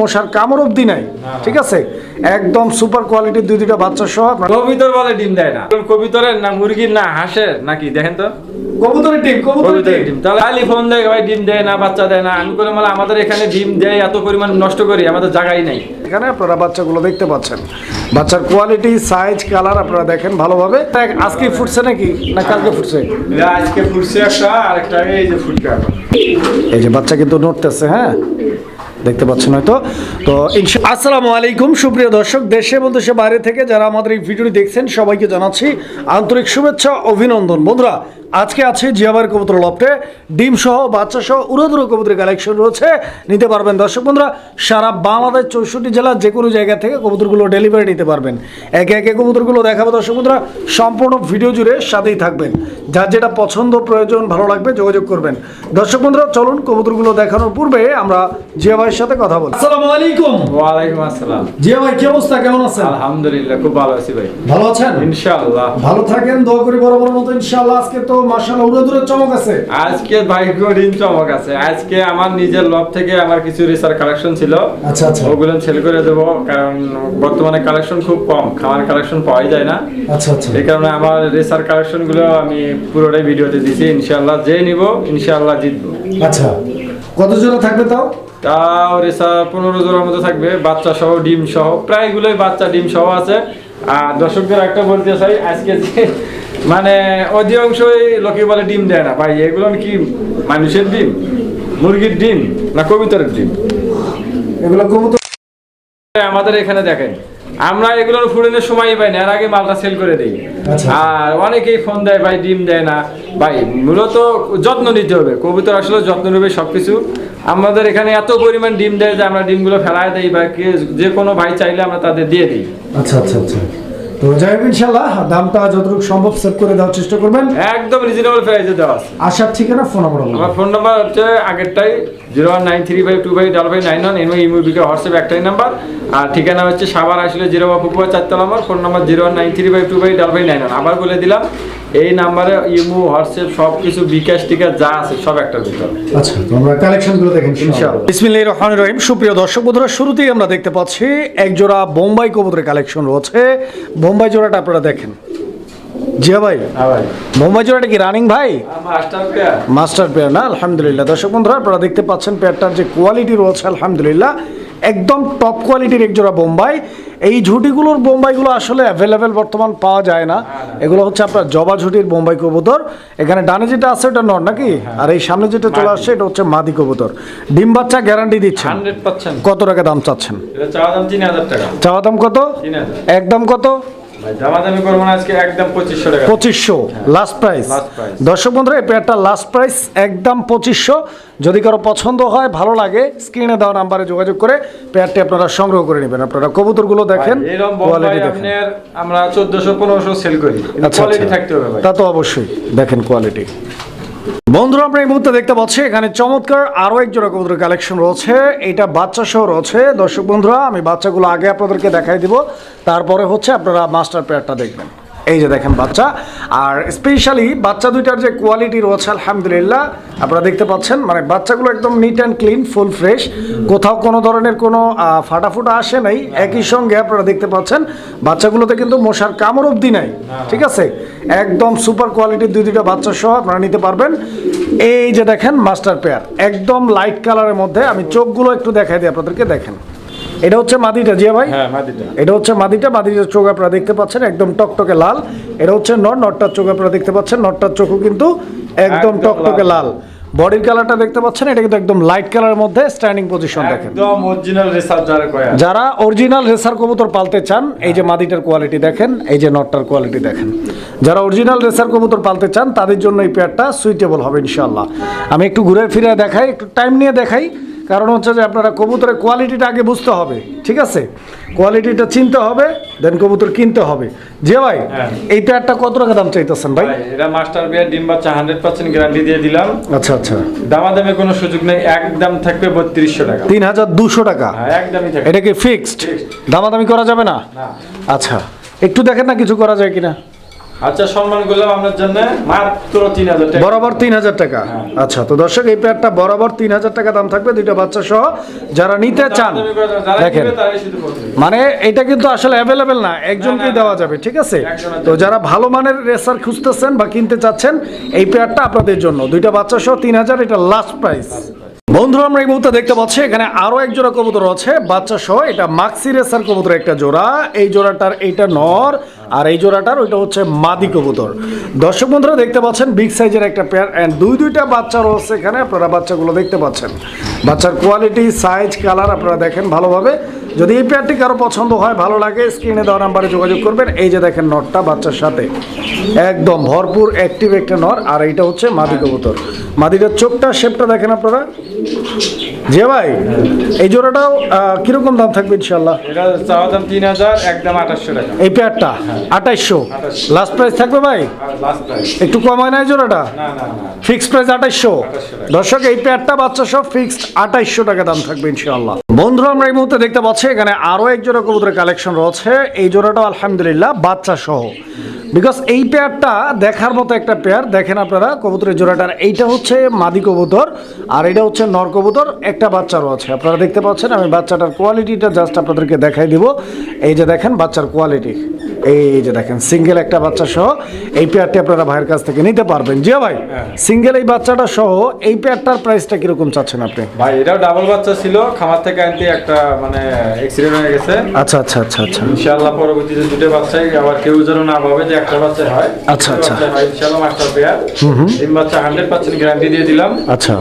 মশার কামড় অবধি নাই ঠিক আছে? একদম সুপার কোয়ালিটির দুই দুইটা বাচ্চা সহ কবিতর বলে ডিম দেয় না। কবিতরের না মুরগির না হাঁসের নাকি দেখেন তো? কবুতরের টিম কবুতরের ডিম। তাহলে খালি ফোন দেয় ভাই ডিম দেয় না বাচ্চা দেয় না। আমি করে মানে আমাদের এখানে ডিম দেয় এত পরিমাণ নষ্ট করি আমাদের জায়গাই নাই। এখানে আপনারা বাচ্চাগুলো দেখতে পাচ্ছেন। বাচ্চার কোয়ালিটি সাইজ কালার আপনারা দেখেন ভালোভাবে। আজকে ফুটছে নাকি? না কালকে ফুটছে? আজকে ফুটছে একটা আর একটা এই যে ফুটকা এই যে বাচ্চা কিন্তু নড়তেছে হ্যাঁ? দেখতে পাচ্ছেন হয়তো। তো আসসালামু আলাইকুম, সুপ্রিয় দর্শক, দেশে এবং দেশে বাইরে থেকে যারা আমাদের এই ভিডিওটি দেখছেন, সবাইকে জানাচ্ছি আন্তরিক শুভেচ্ছা, অভিনন্দন। বন্ধুরা, আজকে আছে জিয়াবার কবুতর লফটে। ডিম সহ, বাচ্চা সহ উড়োদুরো কবুতরের কালেকশন রয়েছে। নিতে পারবেন। দর্শক বন্ধুরা, সারা বাংলাদেশ চৌষট্টি জেলার যে কোনো জায়গা থেকে কবুতরগুলো ডেলিভারি নিতে পারবেন। একে একে কবুতরগুলো দেখাবো দর্শক বন্ধুরা। সম্পূর্ণ ভিডিও জুড়ে সাথেই থাকবেন। যার যেটা পছন্দ, প্রয়োজন, ভালো লাগবে, যোগাযোগ করবেন। দর্শক বন্ধুরা, চলুন কবুতরগুলো দেখানোর পূর্বে আমরা জিয়া ভাইয়ের সাথে কথা বলি। আসসালামু আলাইকুম। ওয়ালাইকুম আসসালাম। জিয়া ভাই কি অবস্থা? কেমন আছেন? আলহামদুলিল্লাহ খুব ভালো আছি ভাই। ভালো আছেন? ইনশাআল্লাহ। ভালো থাকেন দোয়া করি বরাবর মতো ইনশাআল্লাহ। আজকে তো মাশাআল্লাহ উড়ে দূরে চমক আছে। আজকে ভাই ডিম চমক আছে। আজকে আমার নিজের লব থেকে আমার কিছু রিসার কালেকশন ছিল। আচ্ছা আচ্ছা। ওগুলো ছেল করে দেবো কারণ বর্তমানে কালেকশন খুব কম। খামার কালেকশন পাওয়াই যায় না। আচ্ছা আচ্ছা। এই কারণে আমার রেসার কালেকশনগুলো আমি পুরোটাই ভিডিওতে দিছি। ইনশাআল্লাহ যে নিব ইনশাআল্লাহ জিতবো। আচ্ছা। কত জোড়া থাকবে তাও? তাও রেসা পনেরো জোড়ার মতো থাকবে বাচ্চা সহ ডিম সহ প্রায়গুলোই বাচ্চা ডিম সহ আছে। আর দর্শকদের একটা বলতে চাই আজকে যে মানে অধিকাংশই লোকে বলে ডিম দেয় না। ভাই এগুলো কি মানুষের ডিম? মুরগির ডিম না কবিতার ডিম? এগুলো কবুতর আমাদের এখানে দেখেন। আমরা এগুলোর ফুরেনের সময়ই পাই না এর আগে মালটা সেল করে দিই। আচ্ছা। আর অনেকেই ফোন দেয় ভাই ডিম দেয় না। ভাই মূলত যত্ন নিতে হবে কবুতর আসলে যত্ন নেবে সবকিছু। আমাদের এখানে এত পরিমাণ ডিম দেয় যে আমরা ডিমগুলো ফেলায় দিই বা যে কোনো ভাই চাইলে আমরা তাদের দিয়ে দিই। আচ্ছা আচ্ছা আচ্ছা। তো যাই হোক ইনশাআল্লাহ দামটা যতটুকু সম্ভব সেভ করে দেওয়ার চেষ্টা করবেন। একদম রিজনেবল প্রাইসে দেওয়া আছে। আসার ঠিকানা ফোন নম্বর আমার ফোন নাম্বার হচ্ছে আগেরটাই zero one nine three five two five ডাল ফাইভ নাইন ওয়ান এমনি হোয়াটসঅ্যাপ একটাই নাম্বার আর ঠিকানা হচ্ছে সাবার আসলে জিরো বা পুকুয়া চারতলা আমার phone number zero one nine three five two five ডাল ফাইভ নাইন ওয়ান আবার বলে দিলাম এই নাম্বারে ইমু হোয়াটসঅ্যাপ সব কিছু বিকাশ টিকাশ যা আছে সব একটার ভিতর। আচ্ছা আমরা কালেকশনগুলো দেখেন ইনশাআল্লাহ। বিসমিল্লাহির রহমানির রহিম। সুপ্রিয় দর্শক বন্ধুরা শুরুতেই আমরা দেখতে পাচ্ছি এক জোড়া বোম্বাই কবুতরের কালেকশন রয়েছে। বোম্বাই জোড়াটা আপনারা দেখেন। জিয়া ভাই ভাই। বোম্বাই জোড়াটা কি রানিং ভাই? Master pair. মাস্টার পেয়ার না আলহামদুলিল্লাহ। দর্শক বন্ধুরা আপনারা দেখতে পাচ্ছেন পেয়ারটার যে কোয়ালিটি রয়েছে আলহামদুলিল্লাহ। একদম টপ কোয়ালিটির এক জোড়া বোম্বাই। এই ঝুটিগুলোর বোম্বাইগুলো আসলে অ্যাভেলেবেল বর্তমান পাওয়া যায় না। এগুলো হচ্ছে আপনার জবা ঝুটির বোম্বাই কবুতর। এখানে ডানে যেটা আছে ওটা নর নাকি? আর এই সামনে যেটা চলে আসছে এটা হচ্ছে মাদি কবুতর। ডিম বাচ্চা গ্যারান্টি দিচ্ছেন? কত টাকা দাম চাচ্ছেন? চাওয়া দাম কত? একদম কত? দামাদামি করব না আজকে একদম পঁচিশশো টাকা। পঁচিশশো লাস্ট প্রাইস দর্শক বন্ধুরা এই পেয়ারটা লাস্ট প্রাইস একদম পঁচিশশো। যদি কারও পছন্দ হয় ভালো লাগে স্ক্রিনে দেওয়া নাম্বারে যোগাযোগ করে পেয়ারটি আপনারা সংগ্রহ করে নেবেন। আপনারা কবুতরগুলো দেখেন কোয়ালিটি দেখেন। আমরা সেল করি আচ্ছা কোয়ালিটি আচ্ছা। থাকতে হবে ভাই। তা তো অবশ্যই। দেখেন কোয়ালিটি বন্ধুরা, আমরা এই মুহূর্তে দেখতে পাচ্ছি, এখানে চমৎকার আরও এক জোড়া কালেকশন রয়েছে। এটা বাচ্চা সহ রয়েছে। দর্শক বন্ধুরা, আমি বাচ্চাগুলো আগে আপনাদেরকে দেখাই দিব। তারপরে হচ্ছে আপনারা মাস্টার পেয়ারটা দেখবেন। এই যে দেখেন বাচ্চা, আর স্পেশালি বাচ্চা দুইটার যে কোয়ালিটি রয়েছে, আলহামদুলিল্লাহ, আপনারা দেখতে পাচ্ছেন মানে বাচ্চাগুলো একদম neat and clean full fresh কোথাও কোনো ধরনের কোনো ফাটাফুটা আসে নাই, একই সঙ্গে আপনারা দেখতে পাচ্ছেন, বাচ্চাগুলোতে কিন্তু মশার কামড় অবধি নাই, ঠিক আছে? একদম সুপার কোয়ালিটির দুই দুইটা বাচ্চা সহ আপনারা নিতে পারবেন। এই যে দেখেন মাস্টার পেয়ার একদম লাইট কালারের মধ্যে, আমি চোখগুলো একটু দেখাই দিই, আপনাদেরকে দেখেন। এটা হচ্ছে মাদিটা জিয়া ভাই? হ্যাঁ মাদিটা। এটা হচ্ছে মাদিটা মাদিটার চোখ আপনারা দেখতে পাচ্ছেন একদম টকটকে লাল। এটা হচ্ছে নট নটটার চোখ আপনারা দেখতে পাচ্ছেন নটটার চোখও কিন্তু একদম টকটকে লাল। বডির কালারটা দেখতে পাচ্ছেন এটা কিন্তু একদম লাইট কালারের মধ্যে স্ট্যান্ডিং পজিশন দেখেন। একদম অরিজিনাল রিসার্চ যারা কয়া যারা অরিজিনাল রেসার কবুতর পালতে চান এই যে মাদিটার কোয়ালিটি দেখেন এই যে নটটার কোয়ালিটি দেখেন। যারা অরিজিনাল রেসার কবুতর পালতে চান তাদের জন্য এই পেয়ারটা সুইটেবল হবে ইনশাল্লাহ আমি একটু ঘুরে ফিরে দেখাই একটু টাইম নিয়ে দেখাই। কারণ হচ্ছে যে আপনারা কবুতরের কোয়ালিটিটা আগে বুঝতে হবে ঠিক আছে? কোয়ালিটিটা চিনতে হবে দেন কবুতর কিনতে হবে। যে ভাই হ্যাঁ। এই পেয়ারটা কত টাকা দাম চাইতেছেন ভাই? এটা মাস্টার বিয়ার ডিম বাচ্চা হান্ড্রেড পার্সেন্ট গ্যারান্টি দিয়ে দিলাম। আচ্ছা আচ্ছা। দামাদামে কোনো সুযোগ নেই একদম থাকবে বত্রিশশো টাকা। তিন হাজার দুশো টাকা? হ্যাঁ একদমই থাকবে। এটা কি ফিক্সড দামাদামি করা যাবে না? না। আচ্ছা একটু দেখেন না কিছু করা যায় কিনা। আচ্ছা সম্মান করলাম আপনার জন্য মাত্র তিন হাজার টাকা। বরাবর তিন হাজার টাকা। আচ্ছা তো দর্শক এই পেয়ারটা বরাবর তিন হাজার টাকা দাম থাকবে দুইটা বাচ্চা সহ যারা নিতে চান। দেখেন। মানে এটা কিন্তু আসলে অ্যাভেলেবেল না একজনকেই দেওয়া যাবে ঠিক আছে? তো যারা ভালো মানের রেসার খুঁজতেছেন বা কিনতে চাচ্ছেন এই পেয়ারটা আপনাদের জন্য। দুইটা বাচ্চা সহ তিন হাজার এটা লাস্ট প্রাইস বন্ধুরা আমরা এই মুহূর্তে দেখতে পাচ্ছি এখানে আরও এক জোড়া কবুতর আছে। বাচ্চা সহ এটা মাক্সি রেসার কবুতর একটা জোড়া। এই জোড়াটার এইটা নর আর এই জোড়াটার ওইটা হচ্ছে মাদি কবুতর। দর্শক বন্ধুরা, দেখতে পাচ্ছেন বিগ সাইজের একটা পেয়ার অ্যান্ড দুই দুইটা বাচ্চা রয়েছে এখানে আপনারা বাচ্চাগুলো দেখতে পাচ্ছেন। বাচ্চার কোয়ালিটি সাইজ কালার আপনারা দেখেন ভালোভাবে। যদি এই পেয়ারটি কারও পছন্দ হয়, ভালো লাগে স্ক্রিনে দেওয়া নাম্বারে যোগাযোগ করবেন। এই যে দেখেন নটটা বাচ্চার সাথে। একদম ভরপুর অ্যাক্টিভ একটা নর আর এইটা হচ্ছে মাদি কবুতর। মাদিটার চোখটা শেপটা দেখেন আপনারা। যে ভাই এই জোড়াটাও কীরকম দাম থাকবে ইনশাল্লাহ এটা চাওয়া দাম তিন হাজার একদম আঠাশশো টাকা। এই পেয়ারটা আঠাইশশো লাস্ট প্রাইস থাকবে ভাই? প্রাইস একটু কম হয় না এই জোড়াটা? ফিক্সড প্রাইস আঠাইশশো। দর্শক এই পেয়ারটা বাচ্চা সব ফিক্সড আঠাইশশো টাকা দাম থাকবে ইনশাআল্লাহ। বন্ধুরা, আমরা এই মুহূর্তে দেখতে পাচ্ছি এখানে আরও এক জোড়া কবুতরের কালেকশন রয়েছে। এই জোড়াটাও আলহামদুলিল্লাহ বাচ্চা সহ বিকজ এই পেয়ারটা দেখার মতো একটা পেয়ার দেখেন আপনারা কবুতরের জোড়াটার। এইটা হচ্ছে মাদি কবুতর আর এটা হচ্ছে নর কবুতর। একটা বাচ্চা রয়েছে। আপনারা দেখতে পাচ্ছেন, আমি বাচ্চাটার কোয়ালিটিটা জাস্ট আপনাদেরকে দেখাই দিব। এই যে দেখেন বাচ্চার কোয়ালিটি এই যে দেখেন সিঙ্গেল একটা বাচ্চা সহ এই পেয়ারটি আপনারা ভাইয়ের কাছ থেকে নিতে পারবেন। জিয়া ভাই সিঙ্গেল এই বাচ্চাটা সহ এই পেয়ারটার প্রাইসটা কীরকম চাচ্ছেন আপনি? ভাই এটাও ডাবল বাচ্চা ছিল খামার থেকে আনতে একটা মানে অ্যাক্সিডেন্ট হয়ে গেছে। আচ্ছা আচ্ছা আচ্ছা আচ্ছা। ইনশাআল্লাহ পরবর্তীতে দুটো বাচ্চাই আবার কেউ যেন না ভাবে যে একটা বাচ্চা হয় আচ্ছা, আচ্ছা। হয় ইনশাআল্লাহ মাস্টার পেয়ার তিন বাচ্চা হান্ড্রেড পার্সেন্ট গ্যারান্টি দিয়ে দিলাম। আচ্ছা।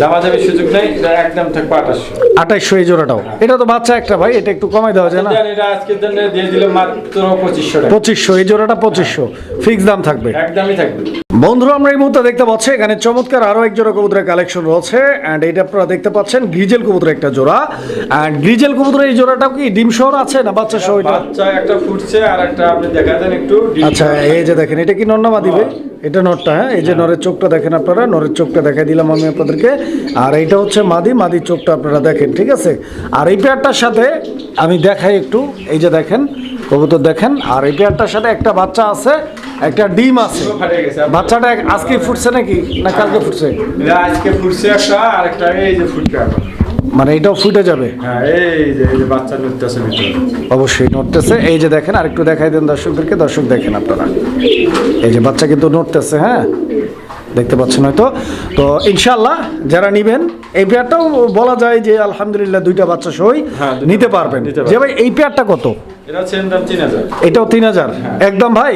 দামাদামি সুযোগ নেই এটা একদম থাকবে আঠাশশো আঠাইশশো এই জোড়াটাও। এটা তো বাচ্চা একটা ভাই এটা একটু কমাই দেওয়া যায় না? এটা আজকের জন্য দিয়ে দিলাম মাত্র পঁচিশশো পঁচিশশো এই জোড়াটা পঁচিশশো। ফিক্স দাম থাকবে? একদমই থাকবে। বন্ধুরা আমরা এই মুহূর্তে দেখতে পাচ্ছি এখানে চমৎকার আরও এক জোড়া কবুতরের কালেকশন রয়েছে অ্যান্ড এটা আপনারা দেখতে পাচ্ছেন গ্রিজেল কবুতরের একটা জোড়া অ্যান্ড গ্রিজেল কবুতরের এই জোড়াটাও কি ডিম শহর আছে না বাচ্চা সহ এটা? বাচ্চা একটা ফুটছে আর একটা আপনি দেখা দেন একটু আচ্ছা এই যে দেখেন এটা কি নন্নামা দিবে? এটা নটটা হ্যাঁ? এই যে নরের চোখটা দেখেন আপনারা নরের চোখটা দেখাই দিলাম আমি আপনাদেরকে আর এইটা হচ্ছে মাদি মাদির চোখটা আপনারা দেখেন ঠিক আছে? আর এই পেয়ারটার সাথে আমি দেখাই একটু এই যে দেখেন কবুতর দেখেন আর এই পেয়ারটার সাথে একটা বাচ্চা আছে একটা ডিম আছে। বাচ্চাটা আজকে ফুটছে নাকি? না কালকে ফুটছে? আজকে ফুটছে একটা আর একটা এই যে ফুটবে মানে এটাও ফুটে যাবে? হ্যাঁ এই যে এই যে বাচ্চা নুটতেছে অবশ্যই নড়তেছে। এই যে দেখেন আর একটু দেখাই দেন দর্শকদেরকে। দর্শক দেখেন আপনারা। এই যে বাচ্চা কিন্তু নড়তেছে হ্যাঁ? দেখতে পাচ্ছেন হয়তো। তো ইনশাল্লাহ যারা নিবেন এই পেয়ারটাও বলা যায় যে আলহামদুলিল্লাহ দুইটা বাচ্চা সই হ্যাঁ, নিতে পারবেন। নিতে পারবেন। যে ভাই এই পেয়ারটা কত? এটাও তিন হাজার? একদম ভাই?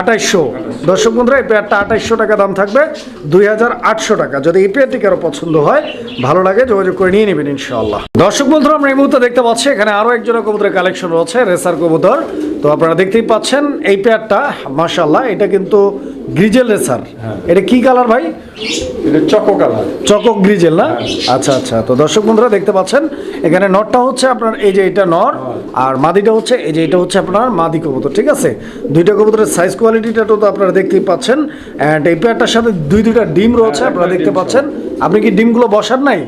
আঠাইশশো। দর্শক বন্ধুরা এই পেয়ারটা আঠাইশশো টাকা দাম থাকবে দুই হাজার আটশো টাকা। যদি এই পেয়ারটি কারও পছন্দ হয় ভালো লাগে যোগাযোগ করে নিয়ে নেবেন ইনশাআল্লাহ। দর্শক বন্ধুরা আমরা এই মুহূর্তে দেখতে পাচ্ছি এখানে আরও একজনের কবুতরের কালেকশন রয়েছে রেসার কবুতর। তো আপনারা দেখতেই পাচ্ছেন এই পেয়ারটা মাশাল্লাহ এটা কিন্তু গ্রিজেল রেসার। এটা কি কালার ভাই? এটা চকো কালার। চকক গ্রিজেল না? আচ্ছা আচ্ছা। তো দর্শক বন্ধুরা দেখতে পাচ্ছেন এখানে নটটা হচ্ছে আপনার এই যে এটা নর আর মাদিটা হচ্ছে এই যে এটা হচ্ছে আপনার মাদি কবুতর ঠিক আছে? দুইটা কবুতরের সাইজ কোয়ালিটিটা তো আপনারা দেখতেই পাচ্ছেন অ্যান্ড এই পেয়ারটার সাথে দুই দুইটা ডিম রয়েছে আপনারা দেখতে পাচ্ছেন। আপনি কি ডিমগুলো বসার নাই?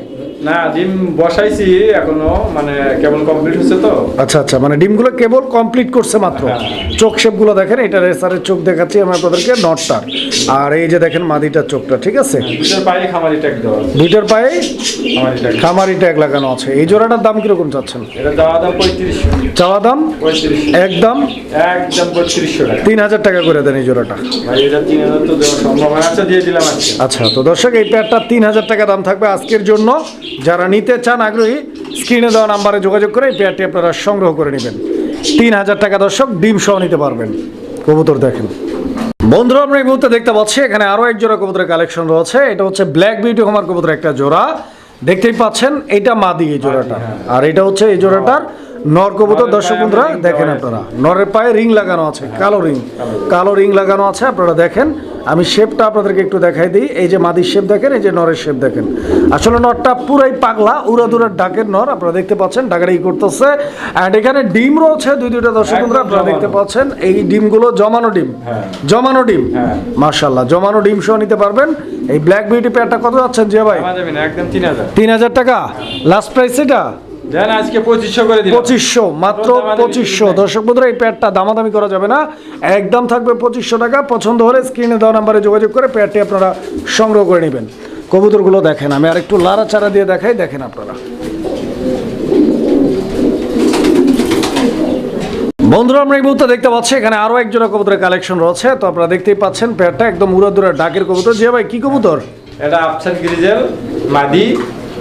না ডিম বসাইছি এখনও মানে কেমন কমপ্লিট হচ্ছে তো। আচ্ছা আচ্ছা মানে ডিমগুলো কেবল কমপ্লিট করছে মাত্র। হ্যাঁ। চোখ শেপগুলো দেখেন এটা রেসারের চোখ দেখাচ্ছি আমি আপনাদেরকে নটটার আর এই যে দেখেন মাদিটার চোখটা ঠিক আছে? দুটোর পায়ে খামারি ট্যাগ দেওয়া। দুইটার পায়ে খামারি ট্যাগ লাগানো আছে। এই জোড়াটার দাম কীরকম চাচ্ছেন? এটা দেওয়া দাম পঁয়ত্রিশশো চাওয়া দাম? একদম? একদম পঁয়ত্রিশশো টাকা। তিন হাজার টাকা করে দেন এই জোড়াটা। আচ্ছা দিয়ে আচ্ছা তো দর্শক এই পেয়ারটা তিন হাজার টাকা দাম থাকবে আজকের জন্য। যারা নিতে চান আগ্রহী স্ক্রিনে দেওয়া নাম্বারে যোগাযোগ করে এই পেয়ারটি আপনারা সংগ্রহ করে নেবেন। তিন হাজার টাকা দর্শক ডিম সহ নিতে পারবেন। কবুতর দেখেন। বন্ধুরা, আমরা এই মুহূর্তে দেখতে পাচ্ছি, এখানে আরও এক জোড়া কবুতরের কালেকশন রয়েছে। এটা হচ্ছে ব্ল্যাক বিউটি হোমার কবুতর একটা জোড়া। দেখতেই পাচ্ছেন, এটা মাদি এই জোড়াটা। আর এটা হচ্ছে এই জোড়াটার নর কবুতর দর্শক বন্ধুরা দেখেন আপনারা। নরের পায়ে রিং লাগানো আছে কালো রিং কালো রিং লাগানো আছে আপনারা দেখেন। আমি শেপটা আপনাদেরকে একটু দেখাই দিই। এই যে মাদির শেপ দেখেন এই যে নরের শেপ দেখেন। আসলে নরটা পুরাই পাগলা উড়াদুরার ডাকের নর আপনারা দেখতে পাচ্ছেন ডাকাডাকি করতেছে। অ্যান্ড এখানে ডিম রয়েছে দুই দুইটা দর্শক বন্ধুরা আপনারা দেখতে পাচ্ছেন। এই ডিমগুলো জমানো ডিম। হ্যাঁ। জমানো ডিম। হ্যাঁ। মার্শাল্লাহ জমানো ডিম সহ নিতে পারবেন। এই ব্ল্যাক বিউটি প্যাডটা কত যাচ্ছেন জিয়া ভাই? তিন হাজার। টাকা? লাস্ট প্রাইস এটা? দেন আজকে পঁচিশশো করে দিলাম। পঁচিশশো মাত্র কোনো দামাদামি পঁচিশশো। সুযোগ নাই। দর্শক বন্ধুরা এই প্যাডটা দামাদামি করা যাবে না। একদম থাকবে পঁচিশশো টাকা। পছন্দ হলে স্ক্রিনে দেওয়া নাম্বারে যোগাযোগ করে প্যাডটি আপনারা সংগ্রহ করে নেবেন। কবুতরগুলো দেখেন আমি আর একটু লাড়া চারা দিয়ে দেখাই দেখেন আপনারা। বন্ধুরা আমরা এই মুহূর্তে দেখতে পাচ্ছি এখানে আরও এক জোড়া কবুতরের কালেকশন রয়েছে। তো আপনারা দেখতেই পাচ্ছেন প্যাডটা একদম উড়া উড়াদুরা ডাকের কবুতর। যে ভাই কি কবুতর? এটা আফসান গ্রিজেল মাদি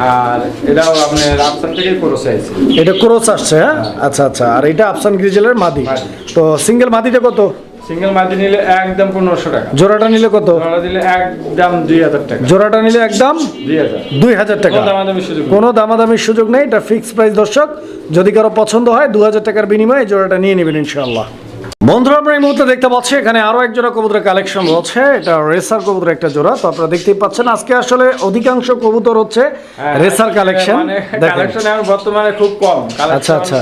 আর এটাও আপনার আফসান থেকে ক্রস আইছে এটা ক্রোস আসছে হ্যাঁ? আচ্ছা আচ্ছা। আর এটা আফসান গ্রিজেলের মাদি। তো সিঙ্গেল মাদিটা কত? সিঙ্গেল মাদি নিলে একদম পনেরোশো টাকা। জোড়াটা নিলে কত? ধরা দিলে একদম দুই হাজার টাকা। জোড়াটা নিলে একদম দুই হাজার। টাকা। কোনো দামাদামির সুযোগ নেই। এটা ফিক্সড প্রাইস দর্শক। যদি কারও পছন্দ হয় দু হাজার টাকার বিনিময়ে জোড়াটা নিয়ে নেবেন ইনশাআল্লাহ। বন্ধুরা আমরা এই মুহূর্তে দেখতে পাচ্ছি এখানে আরও এক জোড়া কবুতরের কালেকশন রয়েছে। এটা রেসার কবুতরের একটা জোড়া তো আপনারা দেখতেই পাচ্ছেন। আজকে আসলে অধিকাংশ কবুতর হচ্ছে হ্যাঁ, রেসার কালেকশন মানে কালেকশন এখন বর্তমানে খুব কম। আচ্ছা, আচ্ছা।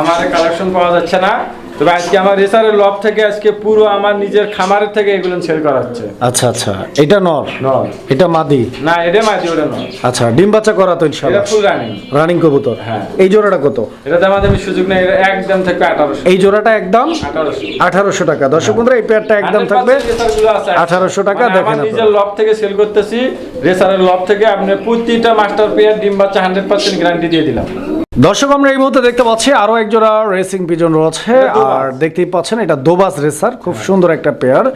আমাদের কালেকশন পাওয়া যাচ্ছে না। তবে আজকে আমার রেসারের লব থেকে আজকে পুরো আমার নিজের খামারের থেকে এগুলো সেল করা হচ্ছে। আচ্ছা আচ্ছা। এটা নর? নয় এটা মাদি? না এটা মাঝে ওটা নয় আচ্ছা ডিম বাচ্চা করা তো এটা ফুল রানিং রানিং কবুতর? হ্যাঁ। এই জোড়াটা কত? এটা দামাতে আমি সুযোগ নেই এটা একদম থাকবে আঠারোশো। এই জোড়াটা একদম? আঠারোশো। আঠারোশো টাকা। দর্শক বন্ধুরা এই পেয়ারটা একদম থাকবে। 1800 টাকা, মানে দেখেন আপনারা। নিজের লব থেকে সেল করতেছি রেসারের লব থেকে আপনি প্রতিটা মাস্টার পেয়ার ডিম বাচ্চা হান্ড্রেড পার্সেন্ট গ্যারান্টি দিয়ে দিলাম। দর্শক আমরা এই মুহূর্তে দেখতে পাচ্ছি আরও এক জোড়া রেসিং পিজন রয়েছে আর দেখতেই পাচ্ছেন এটা দোবাস রেসার খুব সুন্দর একটা পেয়ার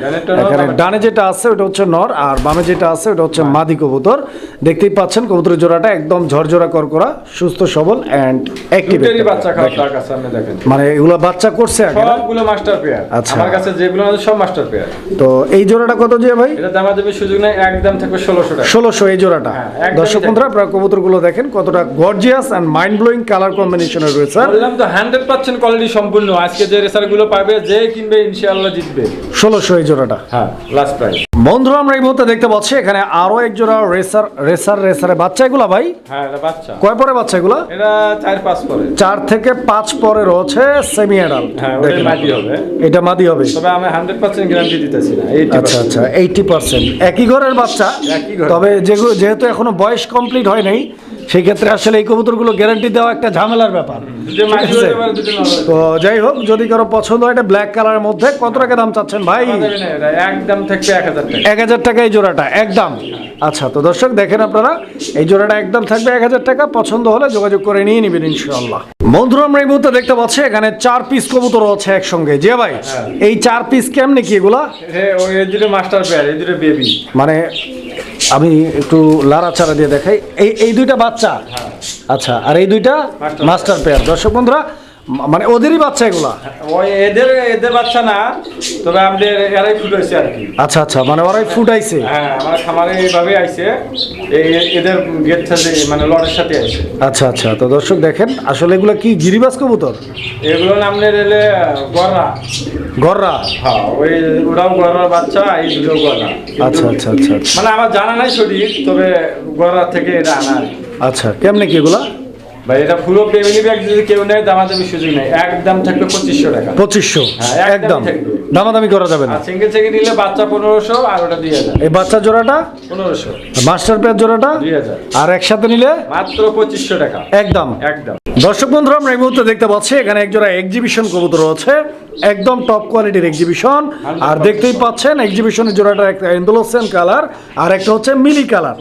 এখানে ডানে যেটা আছে ওটা হচ্ছে নর আর বামে যেটা আছে ওটা হচ্ছে মাদি কবুতর। দেখতেই পাচ্ছেন কবুতরের জোড়াটা একদম ঝরঝরা করকরা সুস্থ সবল এন্ড অ্যাক্টিভ বাচ্চা খাওয়ার তার কাছে দেখেন। মানে এগুলো বাচ্চা করছে আগে? সবগুলো মাস্টার পেয়ার আচ্ছা। আমার কাছে যেগুলো আছে সব মাস্টার পেয়ার তো এই জোড়াটা কত যে ভাই? এটা দামা দেবে সুযোগ নেই একদম থাকবে ষোলোশো টাকা। ষোলোশো এই জোড়াটা। হ্যাঁ, দর্শক বন্ধুরা আপনারা কবুতরগুলো দেখেন কতটা gorgeous and mind blowing colour কম্বিনেশনের রয়েছে। বললাম তো হান্ড্রেড পার্সেন্ট কোয়ালিটি সম্পূর্ণ। আজকে যে রেসারগুলো পাবে যে কিনবে ইনশাআল্লাহ জিতবে। ষোলোশো এই জোড়াটা। হ্যাঁ লাস্ট প্রাইস বন্ধুরা আমরা এই মুহূর্তে দেখতে পাচ্ছি এখানে আরও এক জোড়া রেসার রেসার রেসারে বাচ্চা এগুলা ভাই? হ্যাঁ এটা বাচ্চা। কয় পরে বাচ্চা এগুলা? এটা চার পাঁচ করে চার থেকে পাঁচ পরে রয়েছে সেমি অ্যাডাল্ট হ্যাঁ ওটাই মাটি হবে। এটা মাদি হবে। তবে আমি হান্ড্রেড পার্সেন্ট গ্যারান্টি দিতেছি না এইটি আচ্ছা আচ্ছা এইটি পার্সেন্ট একই ঘরের বাচ্চা। একই ঘর। তবে যেগুলো যেহেতু এখনও বয়স কমপ্লিট হয় নাই সেই ক্ষেত্রে আসলে এই কবুতরগুলো গ্যারান্টি দেওয়া একটা ঝামেলার ব্যাপার। তো যাই হোক যদি কারও পছন্দ হয় এটা ব্ল্যাক কালারের মধ্যে কত টাকা দাম চাচ্ছেন ভাই? একদম থাকবে এক হাজার টাকা। এক হাজার টাকা এই জোড়াটা একদম। আচ্ছা তো দর্শক দেখেন আপনারা এই জোড়াটা একদম থাকবে এক হাজার টাকা। পছন্দ হলে যোগাযোগ করে নিয়ে নেবেন ইনশাআল্লাহ। বন্ধুরা আমরা এই মুহূর্তে দেখতে পাচ্ছি এখানে চার পিস কবুতর আছে একসঙ্গে। যে ভাই হ্যাঁ। এই চার পিস কেমনে কি এগুলা? মাস্টার পেয়ার এই দুটো বেবি মানে আমি একটু লাড়াচাড়া দিয়ে দেখাই। এই এই দুইটা বাচ্চা? আচ্ছা আর এই দুইটা মাস্টার পেয়ার দর্শক বন্ধুরা মানে ওদেরই বাচ্চা এগুলা? ওই এদের এদের বাচ্চা না তবে আমাদের এরাই ফুটেছে আর কি। আচ্ছা আচ্ছা মানে ওরাই ফুটাইছে? হ্যাঁ আমার খামারে এইভাবে আইছে। এই এদের গেট সাথে মানে লড়ের সাথে আইছে। আচ্ছা আচ্ছা তো দর্শক দেখেন আসলে এগুলা কি গিরিবাস কবুতর? এগুলো নামলে রেলে গররা। গররা? হ্যাঁ ওই ওরাও গররার বাচ্চা এই দুটো গররা। আচ্ছা আচ্ছা আচ্ছা আচ্ছা। মানে আমার জানা নাই সঠিক তবে গররা থেকে এটা আনা আচ্ছা কেমনে কি এগুলা? ভাই এটা পুরো ফ্যামিলি ব্যাগ যদি কেউ নেয় দামাদামি সুযোগ নেই। একদম থাকবে পঁচিশশো টাকা। পঁচিশশো? হ্যাঁ, একদম। দামাদামি করা যাবে না। সিঙ্গেল সিঙ্গেল নিলে বাচ্চা পনেরোশো আর ওটা দুই হাজার। এই বাচ্চা জোড়াটা? পনেরোশো। মাস্টার পেয়ার জোড়াটা? দুই হাজার। আর একসাথে নিলে? মাত্র পঁচিশশো টাকা। একদম। একদম। দর্শক বন্ধুরা আমরা এই মুহূর্তে দেখতে পাচ্ছি এখানে একজোড়া এক্সিবিশন কবুতর আছে একদম টপ কোয়ালিটির এক্সিবিশন আর দেখতেই পাচ্ছেন এক্সিবিশনের জোড়াটা একটা এন্দোলোসেন কালার আর একটা হচ্ছে মিলি কালার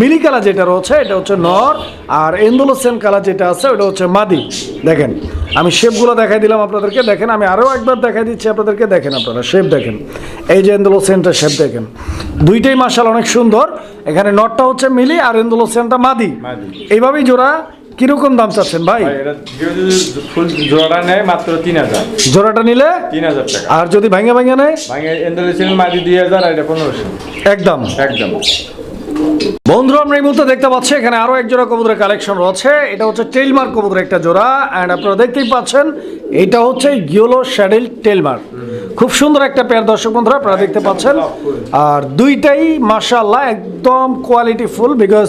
মিলি কালার যেটা রয়েছে এটা হচ্ছে নর আর এন্দোলোসেন কালার যেটা আছে ওটা হচ্ছে মাদি। দেখেন আমি শেপগুলো দেখাই দিলাম আপনাদেরকে। দেখেন আমি আরও একবার দেখাই দিচ্ছি আপনাদেরকে। দেখেন আপনারা শেপ দেখেন। এই যে এন্দোলোসেনটা শেপ দেখেন। দুইটাই মার্শাল অনেক সুন্দর। এখানে নটটা হচ্ছে মিলি আর এন্দোলোসেনটা মাদি। মাদি। এইভাবেই জোড়া কীরকম দাম চাচ্ছেন ভাই? জোড়াটা নেয় মাত্র তিন হাজার। জোড়াটা নিলে? তিন হাজার টাকা। আর যদি ভাঙে ভাঙে নেয়? ভাঙে মাদি দুই হাজার আর এটা পনেরোশো একদম। একদম। বন্ধুরা আমরা এই মুহূর্তে দেখতে পাচ্ছি এখানে আরও এক জোড়া কবুতরের কালেকশন রয়েছে। এটা হচ্ছে টেলমার কবুতরের একটা জোড়া অ্যান্ড আপনারা দেখতেই পাচ্ছেন এটা হচ্ছে গিওলো শ্যাডেল টেলমার খুব সুন্দর একটা পেয়ার দর্শক বন্ধুরা আপনারা দেখতে পাচ্ছেন। আর দুইটাই মাশাআল্লাহ একদম কোয়ালিটি ফুল বিকজ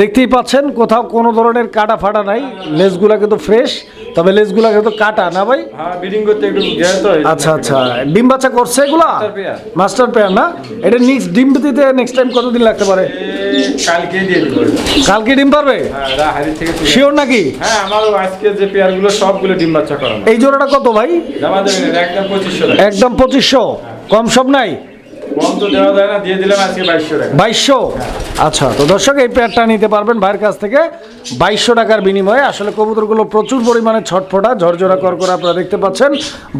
দেখতেই পাচ্ছেন কোথাও কোনো ধরনের কাটা ফাটা নাই লেজগুলা কিন্তু ফ্রেশ তবে লেজগুলা কিন্তু কাটা না ভাই? হ্যাঁ ব্রিডিং করতে একটু গেছে তো আচ্ছা আচ্ছা ডিম বাচ্চা করছে এগুলা? মাস্টার পেয়ার না? এটা নেক্সট ডিম দিতে নেক্সট টাইম কতদিন লাগতে পারে? কালকে দিয়ে দিব। কালকে ডিম পারবে? হ্যাঁ হাড়ি থেকে শিওর নাকি? হ্যাঁ আমার আজকে যে পেয়ারগুলো সবগুলো ডিম বাচ্চা করানো। এই জোড়াটা কত ভাই? একদম পঁচিশশো একদম পঁচিশশো। কম সব নাই? বাইশশো আচ্ছা তো দর্শক এই পেয়ারটা নিতে পারবেন ভাইয়ের কাছ থেকে বাইশশো টাকার বিনিময়ে। আসলে কবুতরগুলো প্রচুর পরিমাণে ছটফটা ঝরঝরা কর করে আপনারা দেখতে পাচ্ছেন।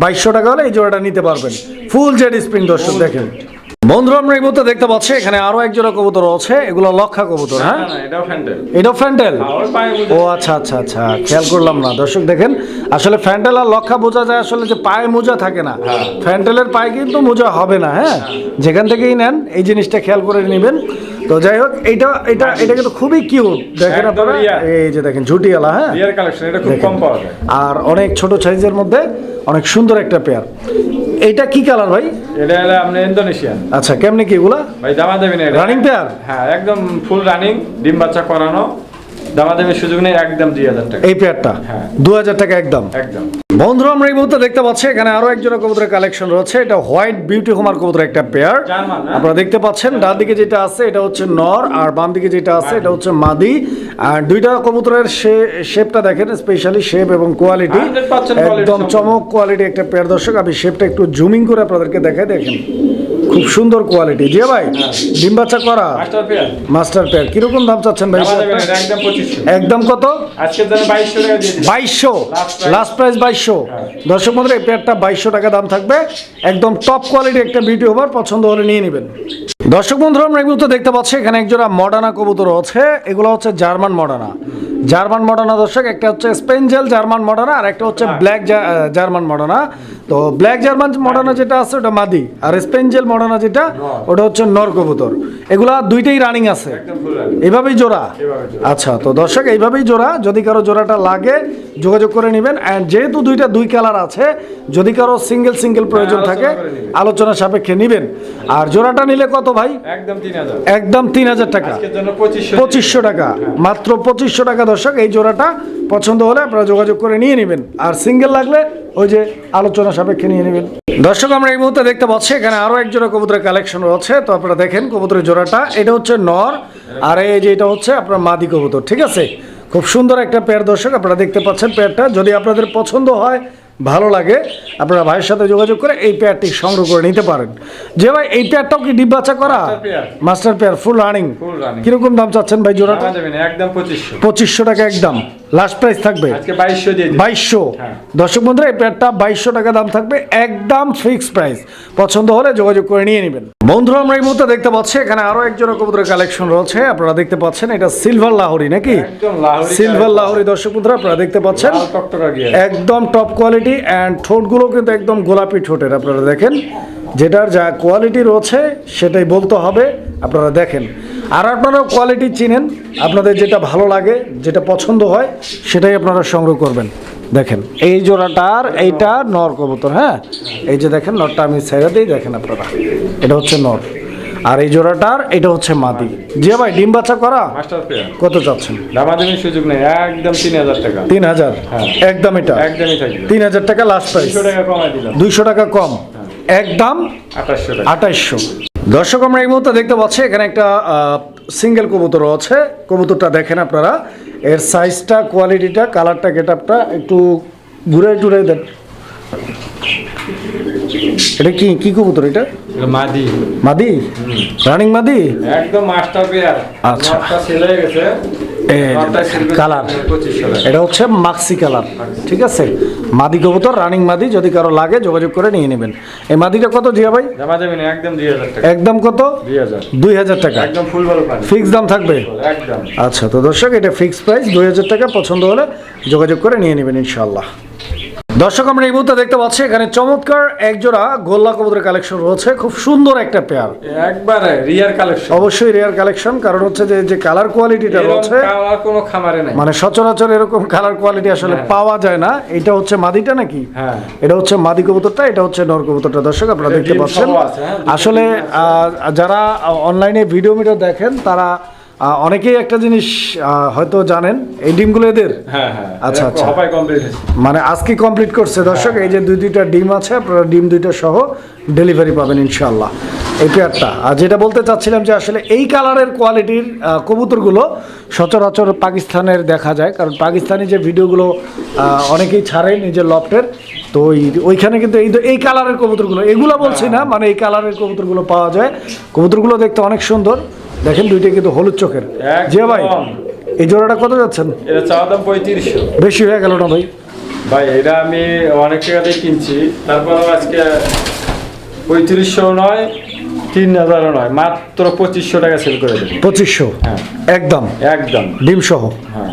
বাইশশো টাকা হলে এই জোড়াটা নিতে পারবেন। ফুল জেড দর্শক দেখেন। বন্ধুরা আমরা এই মুহূর্তে দেখতে পাচ্ছি এখানে আরও এক জোড়া কবুতর আছে। এগুলো লক্ষা কবুতর হ্যাঁ? এটাও ফ্যান্টেল। বুঝে ও আচ্ছা আচ্ছা আচ্ছা খেয়াল করলাম না। দর্শক দেখেন আসলে ফ্যান্টেল আর লক্ষা বোঝা যায় আসলে যে পায়ে মোজা থাকে না। ফ্যান্টেলের পায়ে কিন্তু মোজা হবে না হ্যাঁ? যেখান থেকেই নেন এই জিনিসটা খেয়াল করে নেবেন। তো যাই হোক এইটা এটা এটা কিন্তু খুবই কিউট দেখেন আপনারা এই যে দেখেন ঝুটিওয়ালা হ্যাঁ? এটা আর অনেক ছোট সাইজের মধ্যে অনেক সুন্দর একটা পেয়ার এইটা কি কালার ভাই? এটা হলো আপনার ইন্দোনেশিয়ান। আচ্ছা কেমনে কি এগুলা? ভাই দামা দেবেন এটা। রানিং পেয়ার হ্যাঁ একদম ফুল রানিং ডিম বাচ্চা করানো। দামা দেবের সুযোগ নেই একদম দুই হাজার টাকা। এই পেয়ারটা? হ্যাঁ। দু হাজার টাকা একদম। একদম। বন্ধুরা আমরা এই মুহূর্তে দেখতে পাচ্ছি এখানে আরও কবুতরের কালেকশন রয়েছে। এটা হোয়াইট বিউটি হোমার কবুতরের একটা পেয়ার। হ্যাঁ? আপনারা দেখতে পাচ্ছেন ডান দিকে যেটা আছে এটা হচ্ছে নর আর বাম দিকে যেটা আছে এটা হচ্ছে মাদি। আর দুইটা কবুতরের শেপটা দেখেন স্পেশালি শেপ এবং কোয়ালিটি একদম চমক কোয়ালিটি একটা পেয়ার। দর্শক আমি শেপটা একটু জুমিং করে আপনাদেরকে দেখাই দেখেন। খুব সুন্দর কোয়ালিটি জি ভাই ডিম বাচ্চা করা? মাস্টার পেয়ার কীরকম দাম চাচ্ছেন ভাই? একদম কত? বাইশশো. লাস্ট প্রাইস বাইশশো। হ্যাঁ। দর্শক বন্ধুরা এই পেয়ারটা বাইশশো টাকা দাম থাকবে। একদম টপ কোয়ালিটি একটা বিউটি ওভার পছন্দ হলে নিয়ে নেবেন। দর্শক বন্ধুরা আমরা এই মুহূর্তে দেখতে পাচ্ছি এখানে একজোড়া মডানা কবুতর আছে। এগুলো হচ্ছে জার্মান মডানা। জার্মান মডানা দর্শক একটা হচ্ছে স্পেঞ্জেল জার্মান মডানা আর একটা হচ্ছে ব্ল্যাক জার্মান মডানা। তো ব্ল্যাক জার্মান মডানা যেটা আছে ওটা মাদি। আর স্পেঞ্জেল মডানা যেটা ওটা হচ্ছে নর কবুতর। এগুলা দুইটাই রানিং আছে। এইভাবেই জোড়া? আচ্ছা তো দর্শক এইভাবেই জোড়া। যদি কারও জোড়াটা লাগে যোগাযোগ করে নেবেন। অ্যান্ড যেহেতু দুইটা দুই কালার আছে যদি কারও সিঙ্গেল সিঙ্গেল প্রয়োজন থাকে করে আলোচনা সাপেক্ষে নেবেন। আর জোড়াটা নিলে কত ভাই? একদম তিন হাজার। টাকা। পঁচিশশো। পঁচিশশো টাকা। মাত্র পঁচিশশো টাকা দর্শক এই জোড়াটা পছন্দ হলে আপনারা যোগাযোগ করে নিয়ে নেবেন। আর সিঙ্গেল লাগলে ওই যে আলোচনা সাপেক্ষে নিয়ে নেবেন। দর্শক, আমরা এই মুহূর্তে দেখতে পাচ্ছি, এখানে আরও এক জোড়া কবুতরের কালেকশন রয়েছে। তো আপনারা দেখেন কবুতরের জোড়াটা। এটা হচ্ছে নর, আর এই যে এটা হচ্ছে আপনার মাদি কবুতর, ঠিক আছে? খুব সুন্দর একটা পেয়ার দর্শক, আপনারা দেখতে পাচ্ছেন পেয়ারটা যদি আপনাদের পছন্দ হয় ভালো লাগে আপনারা ভাইয়ের সাথে যোগাযোগ করে এই পেয়ারটি সংগ্রহ করে নিতে পারেন। যে ভাই এই পেয়ারটাও কি বাচ্চা করা? মাস্টার পেয়ার ফুল রানিং কীরকম দাম চাচ্ছেন ভাই জোড়াটা? একদম পঁচিশশো। পঁচিশশো টাকা একদম। লাস্ট প্রাইস থাকবে। বাইশশো হ্যাঁ। দর্শক বন্ধুরা এই প্যাডটা বাইশশো টাকা দাম থাকবে একদম ফিক্স প্রাইস পছন্দ হলে যোগাযোগ করে নিয়ে নেবেন। বন্ধুরা আমরা এই মুহূর্তে দেখতে পাচ্ছি এখানে আরও একজন কবুতরের কালেকশন রয়েছে। আপনারা দেখতে পাচ্ছেন এটা সিলভার লাহোরি নাকি? সিলভার। লাহোরি দর্শক বন্ধুরা আপনারা দেখতে পাচ্ছেন। একদম টপ কোয়ালিটি অ্যান্ড ঠোঁটগুলো কিন্তু একদম গোলাপি ঠোঁটের, আপনারা দেখেন। যেটার যা কোয়ালিটি রয়েছে, সেটাই বলতে হবে, আপনারা দেখেন। আর আপনারা কোয়ালিটি চিনেন, আপনাদের যেটা ভালো লাগে, যেটা পছন্দ হয়, সেটাই আপনারা সংগ্রহ করবেন। দেখেন, এই জোড়াটার, এইটা নর কবুতর হ্যাঁ? এই যে দেখেন, নরটা আমি ছেড়ে দিই, দেখেন আপনারা। এটা হচ্ছে নর। আর এই জোড়াটার এটা হচ্ছে মাদি। যে ভাই ডিম বাচ্চা করা? কত চাচ্ছেন? দামা দেবেন সুযোগ নেই একদম তিন হাজার টাকা। তিন হাজার? হ্যাঁ। একদম এটা? একদমই থাকবে। তিন হাজার টাকা লাস্ট প্রাইস টাকা কমাই দিলাম। দুইশো টাকা কম। একদম আঠাশশো টাকা। আঠাইশশো দর্শক আমরা এই মুহূর্তে দেখতে পাচ্ছি এখানে একটা সিঙ্গেল কবুতর আছে। কবুতরটা দেখেন আপনারা। এর সাইজটা কোয়ালিটিটা কালারটা গেটআপটা একটু ঘুরে টুরে দেন এটা কি কি কবুতর এটা? মাদি। মাদি? রানিং মাদি? একদম মাস্টার পেয়ার। আচ্ছা। হয়ে গেছে। কালার। এটা হচ্ছে মাক্সি কালার। ঠিক আছে? মাদি কবুতর রানিং মাদি যদি কারও লাগে যোগাযোগ করে নিয়ে নেবেন। এই মাদিটা কত জিয়া ভাই? একদম দুই হাজার একদম কত? দুই হাজার। টাকা। একদম ফুল ফিক্স দাম থাকবে? একদম। আচ্ছা তো দর্শক এটা ফিক্স প্রাইস দুই হাজার টাকা পছন্দ হলে যোগাযোগ করে নিয়ে নেবেন ইনশাল্লাহ দর্শক আমরা এই মুহূর্তে দেখতে পাচ্ছি এখানে চমৎকার একজোড়া গোল্লা কবুতরের কালেকশন রয়েছে। খুব সুন্দর একটা পেয়ার। একবারে রিয়ার কালেকশন। অবশ্যই রেয়ার কালেকশন কারণ হচ্ছে যে যে কালার কোয়ালিটিটা রয়েছে কালার কোনো খামারে নাই। মানে সচরাচর এরকম কালার কোয়ালিটি আসলে হ্যাঁ। পাওয়া যায় না। এটা হচ্ছে মাদিটা নাকি? হ্যাঁ। এটা হচ্ছে মাদি কবুতরটা এটা হচ্ছে নর কবুতরটা। দর্শক আপনারা দেখতে পাচ্ছেন। হ্যাঁ, আসলে আহ, যারা অনলাইনে ভিডিও মিডিও দেখেন তারা অনেকেই একটা জিনিস হয়তো জানেন এই ডিমগুলো এদের? হ্যাঁ হ্যাঁ আচ্ছা, আচ্ছা। মানে আজকে কমপ্লিট করছে? দর্শক এই যে দুই দুইটা ডিম আছে আপনারা ডিম দুইটা সহ ডেলিভারি পাবেন ইনশাল্লাহ এই পেয়ারটা আর যেটা বলতে চাচ্ছিলাম যে আসলে এই কালারের কোয়ালিটির কবুতরগুলো সচরাচর পাকিস্তানের দেখা যায় কারণ পাকিস্তানি যে ভিডিওগুলো অনেকেই ছাড়ে নিজের লফটের তো ওই- ওইখানে কিন্তু এই এই কালারের কবুতরগুলো এগুলো বলছি না মানে এই কালারের কবুতরগুলো পাওয়া যায়। কবুতরগুলো দেখতে অনেক সুন্দর। দেখেন দুইটা কিন্তু হলুদ চোখের। জিয়া ভাই। এই জোড়াটা কত যাচ্ছেন? এটা চাওয়া দাম পঁয়ত্রিশশো। বেশি হয়ে গেল না ভাই? ভাই এটা আমি অনেক টাকাতেই কিনছি। তারপর আজকে পঁয়ত্রিশশো নয় তিন হাজারও নয় মাত্র পঁচিশশো টাকা সেল করে দেবে। পঁচিশশো? হ্যাঁ। একদম। একদম। ডিম সহ হ্যাঁ।